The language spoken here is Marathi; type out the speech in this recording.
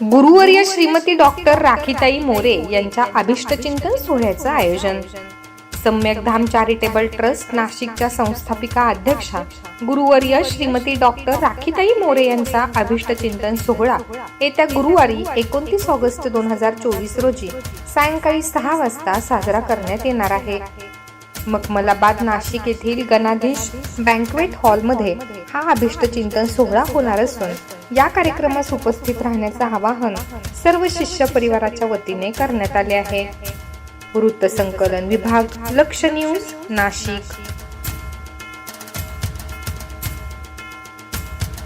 गुरुवर्य श्रीमती डॉक्टर राखीताई मोरे यांच्या अभिष्टचिंतन सोहळ्याचं आयोजन. सम्यक धाम चॅरिटेबल ट्रस्ट नाशिकच्या संस्थापिका अध्यक्षा गुरुवर्य श्रीमती डॉक्टर राखीताई मोरे यांचा अभिष्टचिंतन सोहळा येत्या गुरुवारी एकोणतीस ऑगस्ट दोन हजार चोवीस रोजी सायंकाळी सहा वाजता साजरा करण्यात येणार आहे. मखमलाबाद नाशिक येथील गणाधीश बँकवेट हॉलमध्ये हा अभिष्टचिंतन सोहळा होणार असून या कार्यक्रमास उपस्थित राहण्याचं आवाहन सर्व शिष्य परिवाराच्या वतीने करण्यात आले आहे. वृत्तसंकलन विभाग लक्ष न्यूज नाशिक.